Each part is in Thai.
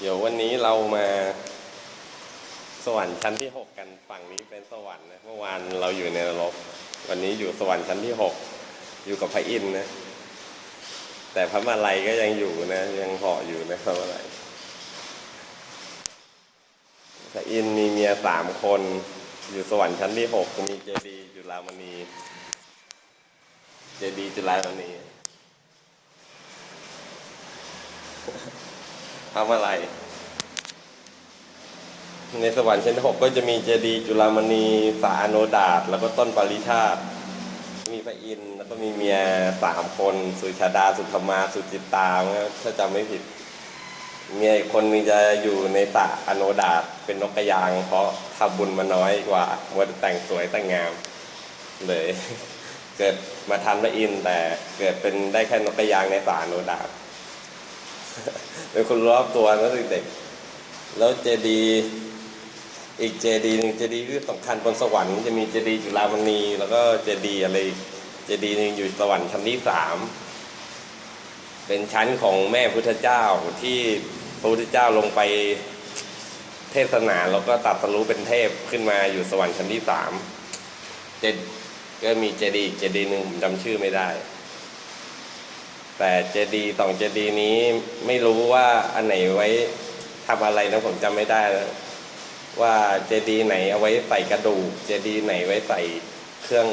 เดี๋ยววันนี้เรามาสวรรค์ชั้นที่หกกันฝั่งนี้เป็นสวรรค์นะเมื่อวานเราอยู่ในนรก วันนี้อยู่สวรรค์ชั้นที่หกอยู่กับพระอินทร์นะ แต่พระมาลัยก็ยังอยู่นะ ยังเหาะอยู่นะพระมาลัยพระอินทร์มีเมียสามคน อยู่สวรรค์ชั้นที่หกมีเจดีย์จุฬามณี เจดีย์จุฬามณี ทำอะไร ในสวรรค์ชั้นที่หกก็จะมีเจดีย์จุฬามณีสาโนดาตแล้วก็ต้นปาริชาตมีพระอินทร์แล้วก็มีเมียสามคน สุชาดา สุธรรมา สุจิตตาถ้าจำไม่ผิด เมียอีกคนนึงจะอยู่ในตะอโนดาตเป็นนกกระยาง เพราะทำบุญมาน้อยกว่ามัวแต่แต่งสวยแต่งงาม เลย เกิดมาทันพระอินทร์แต่เกิดเป็นได้แค่นกกระยางในตะอโนดาต เป็นคนรอบตัวตั้งแต่เด็กแล้วเจดีอีกเจดีหนึ่งเจดีที่สำคัญบนสวรรค์จะมีเจดีจุฬามณีแล้วก็เจดีอะไรเจดีหนึ่งอยู่สวรรค์ชั้นที่สามเป็นชั้นของแม่พุทธเจ้าที่พระพุทธเจ้าลงไปเทศนาแล้วก็ตัดสรู้เป็นเทพขึ้นมาอยู่สวรรค์ชั้นที่สามเจดก็มีเจดีเจดีหนึ่งผมจำชื่อไม่ได้ แต่เจดีสองเจดีนี้ไม่รู้ว่าอันไหนไว้ทำอะไรนะผมจำไม่ได้แล้วว่าเจดีไหนเอาไว้ใส่กระดูก เจดีไหนไว้ใส่เครื่อง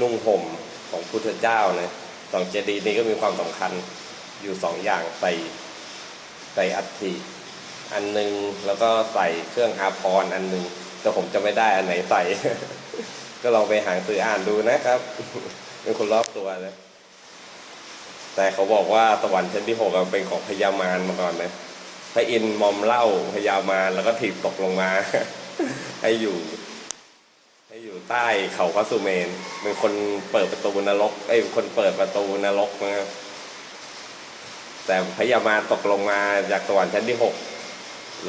นุ่งห่มของพุทธเจ้านะสองเจดีนี้ก็มีความสำคัญอยู่สองอย่างใส่ใส่อัฐิอันหนึงแล้วก็ใส่เครื่องอาภรอันหนึงแต่ผมจะไม่ได้อันไหนใส่ ก็ลองไปหางสืออ่านดูนะครับ เป็นคนรอบตัวนะ แต่เขาบอกว่าสวรรค์ชั้นที่หกเป็นของพญามารมาก่อนนะพระอินทร์มอมเหล้าพญามารแล้วก็ถีบตกลงมา ให้อยู่ ให้อยู่ใต้เขาพระสุเมน เป็นคนเปิดประตูนรกไอ้คนเปิดประตูนรกนะแต่พญามารตกลงมาจากสวรรค์ชั้นที่หก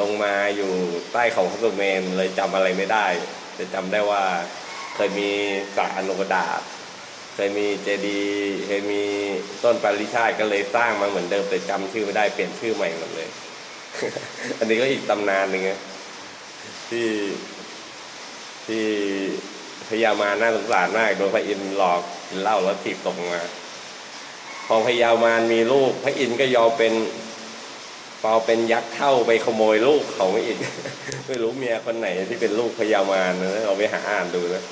ลงมาอยู่ใต้เขาพระสุเมนเลยจำอะไรไม่ได้ จะจำได้ว่าเคยมีสระอนุกดาษ เคยมีเจดีย์เคยมีต้นปาริชาติก็เลยสร้างมาเหมือนเดิมแต่จำชื่อไม่ได้เปลี่ยนชื่อใหม่หมดเลย อันนี้ก็อีกตำนานหนึ่งนะที่ที่พญามาน่าสงสารมากโดนพระอินทร์หลอกกินเหล้าแล้วถีบตกมา พอพญามารมีลูก พระอินทร์ก็ยอมเป็นพอเป็นยักษ์เข้าไปขโมยลูกเขาอีก ไม่รู้เมียคนไหนที่เป็นลูกพญามารนะเอาไปหาอ่านดูนะ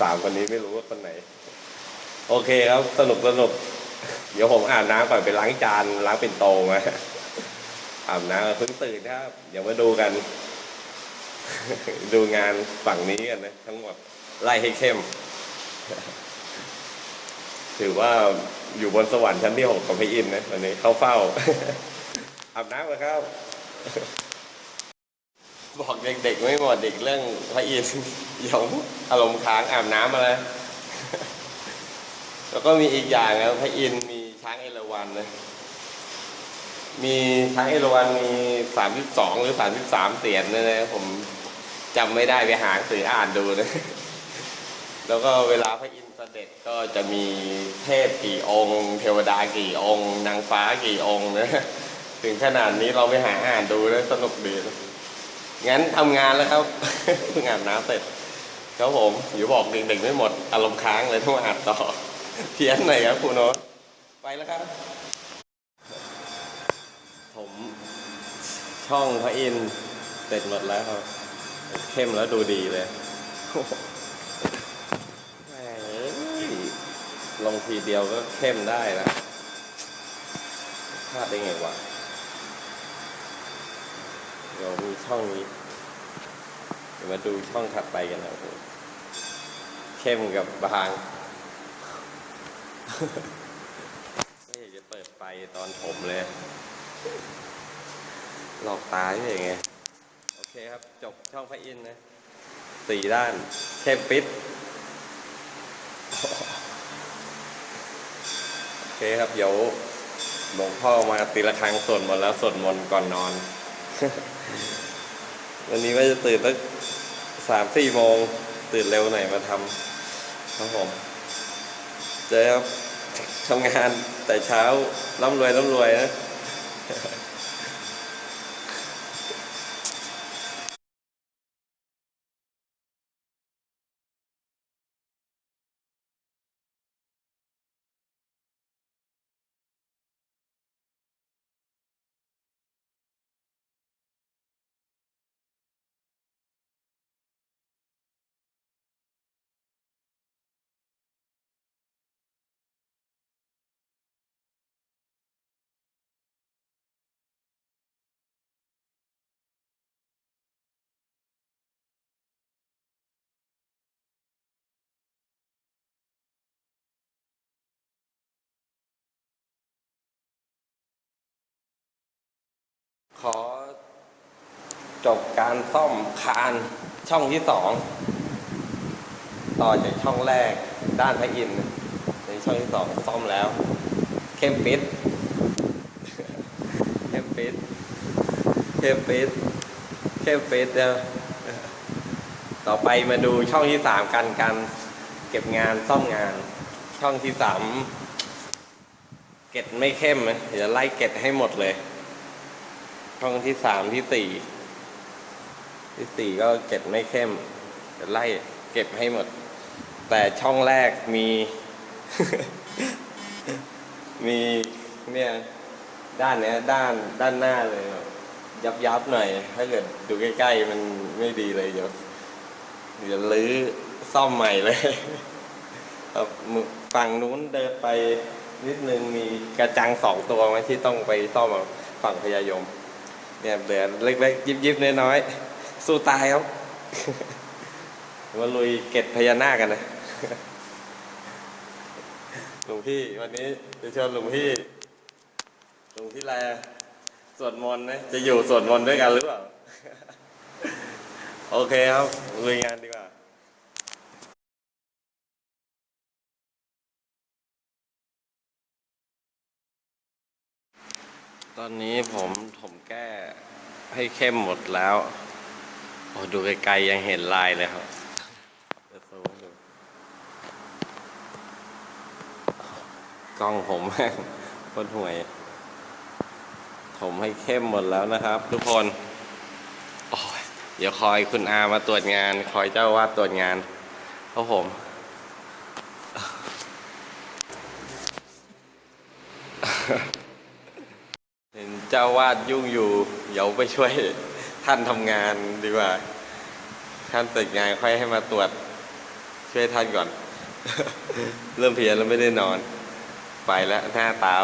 สามคนนี้ไม่รู้ว่าคนไหน โอเคครับสนุกสนุก เดี๋ยวผมอาบน้ำก่อนไปล้างจานล้างเป็นโตมาอาบน้ำเพิ่งตื่นครับ เดี๋ยวมาดูกัน ดูงานฝั่งนี้กันนะ ทั้งหมดไล่ให้เข้ม ถือว่าอยู่บนสวรรค์ชั้นที่หกของพระอินทร์นะวันนี้เข้าเฝ้าอาบน้ำกันครับ บอกเด็กๆไม่หมดเด็กเรื่องพระอินทร์ยวอารมณ์ค้างอาบน้ำมาแล้ว แล้วก็มีอีกอย่างนะพระอินทร์มีช้างเอราวัณนะมีช้างเอราวัณมีสามสิบสองหรือสามสิบสามเสียนนะนะผมจำไม่ได้ไปหาสืออ่านดูนะ แล้วก็เวลาพระอินทร์เสด็จก็จะมีเทพกี่องค์ เทวดากี่องค์ นางฟ้ากี่องค์นะถึงขนาดนี้เราไปหาอ่านดูนะสนุกดีนะ งั้นทำงานแล้วครับเพิ่งอาบน้ำเสร็จครับผมอยู่บอกเด็กๆไม่หมดอารมณ์ค้างเลยต้องอานต่อเพี้ยนหน่อยครับคุณโน้ตไปแล้วครับ ผมช่องพระอินเสร็จหมดแล้วครับเข้มแล้วดูดีเลยลงทีเดียวก็เข้มได้นะพลาดได้ไงวะ เดี๋ยวมีช่องนี้เดี๋ยวมาดูช่องถัดไปกันนะครับเข้มกับบางไม่อยากจะเปิดไฟตอนผมเลย หลอกตาใช่ไง โอเคครับจบช่องพระอินทร์นะสี่ด้านเข้มปิด โอเคครับ เดี๋ยวหลวงพ่อมาตีละครั้งสวดมนต์แล้วสวดมนต์ก่อนนอน วันนี้ว่าจะตื่นตั้งสามสี่โมงตื่นเร็วหน่อยมาทำครับผมเจอครับทำงานแต่เช้าร่ำรวยร่ำรวยนะ ขอจบการซ่อมคานช่องที่สอง ต่อจากช่องแรกด้านพระอินทร์ในช่องที่สองซ่อมแล้ว เข้มปิดเข้มปิดเข้มปิดเข้มปิดนะต่อไปมาดูช่องที่สามกันการเก็บงานซ่อมงาน ช่องที่สามเก็ดไม่เข้ม เดี๋ยวไล่เก็ดให้หมดเลย ช่องที่สามที่สี่ที่สี่ก็เก็บไม่เข้มเดี๋ยวไล่เก็บให้หมด แต่ช่องแรกมี มีเนี่ยด้านเนี้ยด้านด้านหน้าเลยยับยับหน่อย ถ้าเกิดดูใกล้ๆมันไม่ดีเลยเดี๋ยวเดี๋ยวรื้อซ่อมใหม่เลยฝั่งนู้นเดินไปนิดนึงมีกระจังสองตัวไหมที่ต้องไปซ่อมฝั่งพยายม เนี่ยเหลือเล็กๆ ยิบๆน้อยๆ สู้ตายครับมาลุยเก็ดพญานาคกันนะหลวงพี่วันนี้จะเชิญหลวงพี่หลวงพี่แลสวดมนต์นะจะอยู่สวดมนต์ด้วยกันหรือเปล่า โอเคครับลุยงานดีกว่าตอนนี้ผม ให้เข้มหมดแล้วโอ้ดูไกลๆยังเห็นลายเลยครับกล้องผมแม่งคตรห่วย ผมให้เข้มหมดแล้วนะครับ ทุกคนเดี๋ยวคอยคุณอามาตรวจงาน คอยเจ้าวาดตรวจงานเพราะผมเห็น เจ้าวาดยุ่งอยู่ เดี๋ยวไปช่วยท่านทำงานดีกว่า ท่านติดงานค่อยให้มาตรวจ ช่วยท่านก่อน เริ่มเพลียแล้วไม่ได้นอน ไปแล้วหน้าตา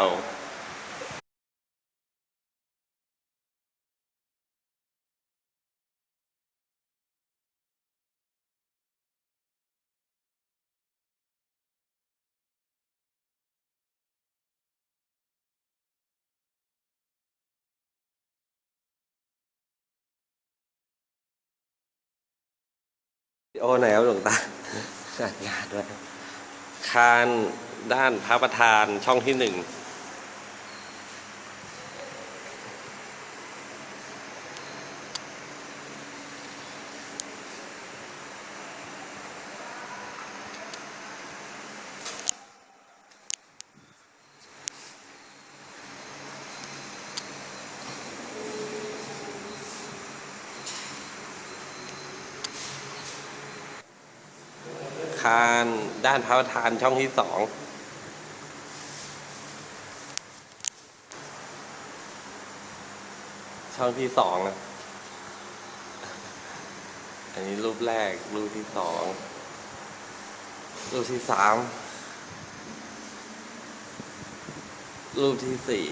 โอ้ไหนครับหลวงตาจัดงานด้วยคานด้านพระประธานช่องที่หนึ่งาน ด้านพระประธานช่องที่สองช่องที่สองอะอันนี้รูปแรก รูปที่สอง รูปที่สาม รูปที่สี่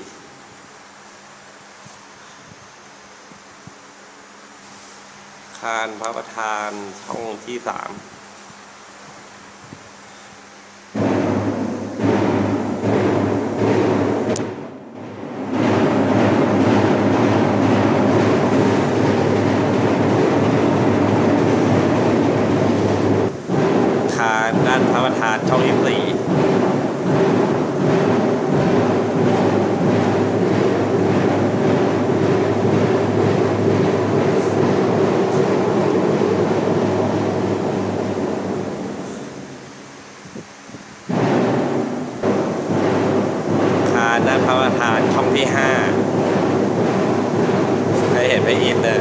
คานพระประธานช่องที่สาม คานด้านพระประธานช่องที่สี่คานด้านพระประธานช่อง ที่ห้าได้เห็นไปอินเลย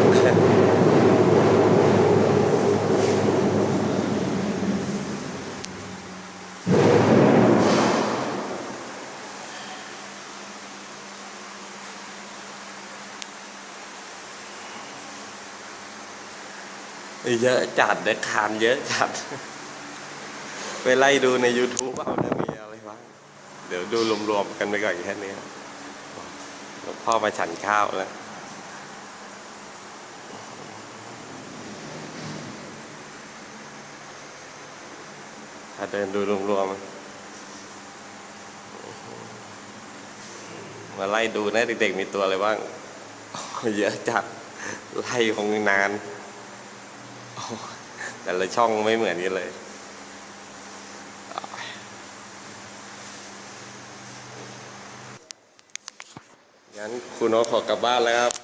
เยอะจัดเด็กคานเยอะจัด ไปไล่ดูใน YouTube เอาเนี่ยมีอะไรบ้างเดี๋ยวดูรวมๆกันไปก่อนแค่นี้ พ่อมาฉันข้าวแล้วถ้าเดินดูรวมๆมาไล่ดูนะเด็กๆมีตัวอะไรบ้าง เยอะจัดไล่คงนาน แต่ละช่องไม่เหมือนกันเลย งั้นคุณโน้ตขอกลับบ้านแล้วครับ